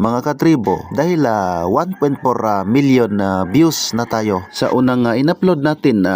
mga katribo dahil ah, 1.4 ah, million na views na tayo. Sa unang ah, in-upload natin na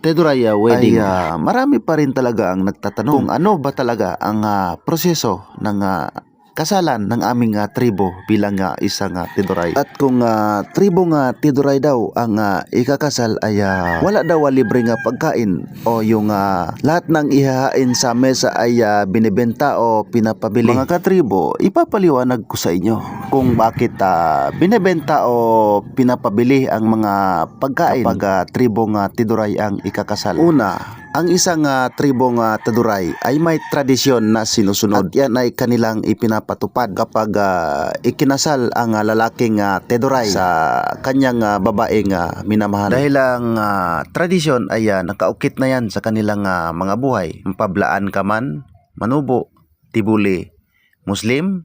Teduraya wedding. Ay ah, marami pa rin talaga ang nagtatanong. Kung ano ba talaga ang ah, proseso ng ah, kasalan ng aming ah, tribo bilang ah, isang ah, Tiduray. At kung ah, tribo nga Tiduray daw ang ah, ikakasal ay ah, wala daw ah, libre nga pagkain o yung ah, lahat ng ihahain sa mesa ay ah, binibenta o pinapabili. Mga katribo, ipapaliwanag ko sa inyo kung bakit ah, binibenta o pinapabili ang mga pagkain kapag ah, tribo nga Tiduray ang ikakasal. Una, ang isang ah, tribong uh, Taduray ay may tradisyon na sinusunod. At yan ay kanilang ipinapatupad kapag ah, ikinasal ang ah, lalaking uh, Teduray sa kanyang ah, babaeng ah, minamahal. Dahil ang ah, tradisyon ay ah, nakaukit na yan sa kanilang ah, mga buhay. Pablaan ka man, manubo, tibuli, Muslim,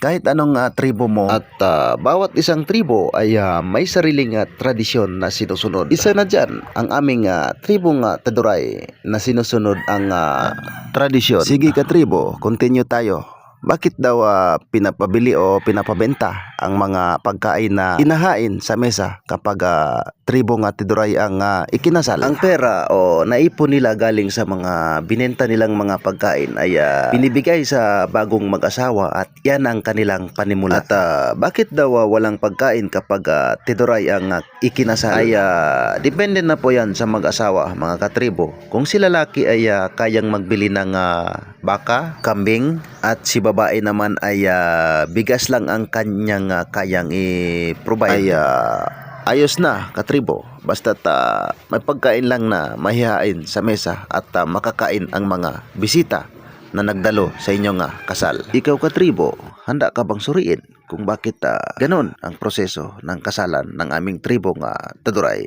kahit anong ah, tribo mo at ah, bawat isang tribo ay ah, may sariling ah, tradisyon na sinusunod. Isa na dyan ang aming ah, tribong uh, Taduray na sinusunod ang ah, tradisyon. Sige ka tribo, continue tayo. Bakit daw ah, pinapabili o pinapabenta ang mga pagkain na inahain sa mesa kapag ah, tribo nga Tiduray ang ah, ikinasal? Ang pera o naipon nila galing sa mga binenta nilang mga pagkain ay ah, binibigay sa bagong mag-asawa at yan ang kanilang panimula. At ah, bakit daw ah, walang pagkain kapag ah, Tiduray ang ah, ikinasal? Ay ah, depende na po yan sa mag-asawa, mga katribo. Kung si lalaki ay ah, kayang magbili ng ah, baka, kambing, at si babae naman ay ah, bigas lang ang kanyang ah, kayang i-provide. Ay ah, ayos na, katribo. Basta may pagkain lang na mahihain sa mesa at ah, makakain ang mga bisita na nagdalo sa inyong ah, kasal. Ikaw katribo, handa ka bang suriin kung bakit ah, ganon ang proseso ng kasalan ng aming tribo nga Taduray?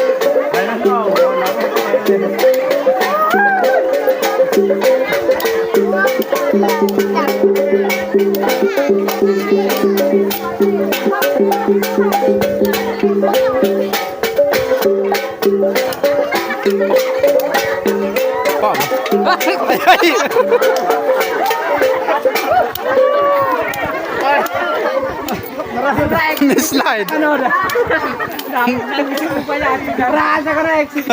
Slide. Ano na? Nagising mo pala. Rasa ka na exit.